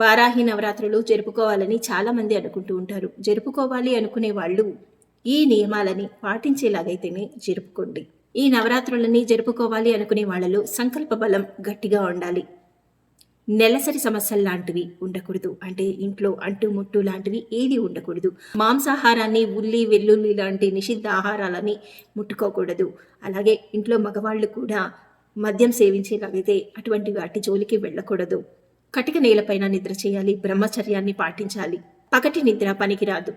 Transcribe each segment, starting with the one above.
వారాహి నవరాత్రులు జరుపుకోవాలని చాలామంది అనుకుంటూ ఉంటారు. జరుపుకోవాలి అనుకునే వాళ్ళు ఈ నియమాలని పాటించేలాగైతేనే జరుపుకోండి. ఈ నవరాత్రులని జరుపుకోవాలి అనుకునే వాళ్ళలో సంకల్ప బలం గట్టిగా ఉండాలి. నెలసరి సమస్యలు లాంటివి ఉండకూడదు. అంటే ఇంట్లో అంటు ముట్టు లాంటివి ఏది ఉండకూడదు. మాంసాహారాన్ని ఉల్లి వెల్లుల్లి లాంటి నిషిద్ధ ఆహారాలని ముట్టుకోకూడదు. అలాగే ఇంట్లో మగవాళ్ళు కూడా మద్యం సేవించేలాగైతే అటువంటి వాటి జోలికి వెళ్ళకూడదు. కటిక నేలపైన నిద్ర చేయాలి బ్రహ్మచర్యాన్ని పాటించాలి. పగటి నిద్ర పనికిరాదు.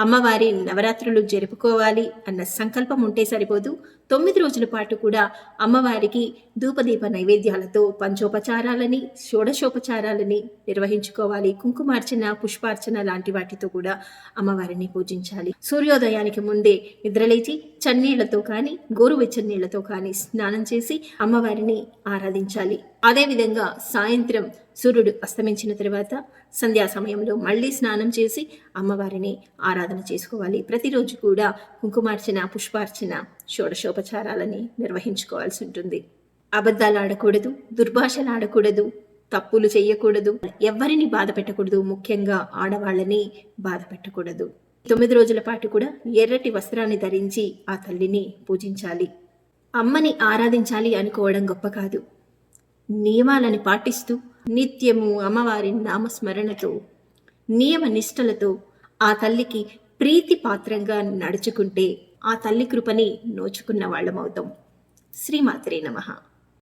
అమ్మవారి నవరాత్రులు జరుపుకోవాలి అన్న సంకల్పం ఉంటే సరిపోదు. తొమ్మిది రోజుల పాటు కూడా అమ్మవారికి ధూపదీప నైవేద్యాలతో పంచోపచారాలని షోడశోపచారాలని నిర్వహించుకోవాలి. కుంకుమార్చన పుష్పార్చన లాంటి వాటితో కూడా అమ్మవారిని పూజించాలి. సూర్యోదయానికి ముందే నిద్రలేచి చన్నీళ్ళతో కానీ గోరువెచ్చన్నీళ్ళతో కానీ స్నానం చేసి అమ్మవారిని ఆరాధించాలి. అదేవిధంగా సాయంత్రం సూర్యుడు అస్తమించిన తర్వాత సంధ్యా సమయంలో మళ్ళీ స్నానం చేసి అమ్మవారిని ఆరాధన చేసుకోవాలి. ప్రతిరోజు కూడా కుంకుమార్చన పుష్పార్చన షోడశోపచారాలని నిర్వహించుకోవాల్సి ఉంటుంది. అబద్ధాలు ఆడకూడదు దుర్భాషలు ఆడకూడదు తప్పులు చేయకూడదు ఎవరిని బాధ పెట్టకూడదు ముఖ్యంగా ఆడవాళ్ళని బాధ పెట్టకూడదు తొమ్మిది రోజుల పాటు కూడా ఎర్రటి వస్త్రాన్ని ధరించి ఆ తల్లిని పూజించాలి. అమ్మని ఆరాధించాలి అనుకోవడం గొప్ప కాదు. నియమాలని పాటిస్తూ నిత్యము అమ్మవారి నామస్మరణతో నియమ నిష్టలతో ఆ తల్లికి ప్రీతి పాత్రంగా నడుచుకుంటే ఆ తల్లి కృపని నోచుకున్న వాళ్ళమవుతాం. శ్రీమాత్రే నమః.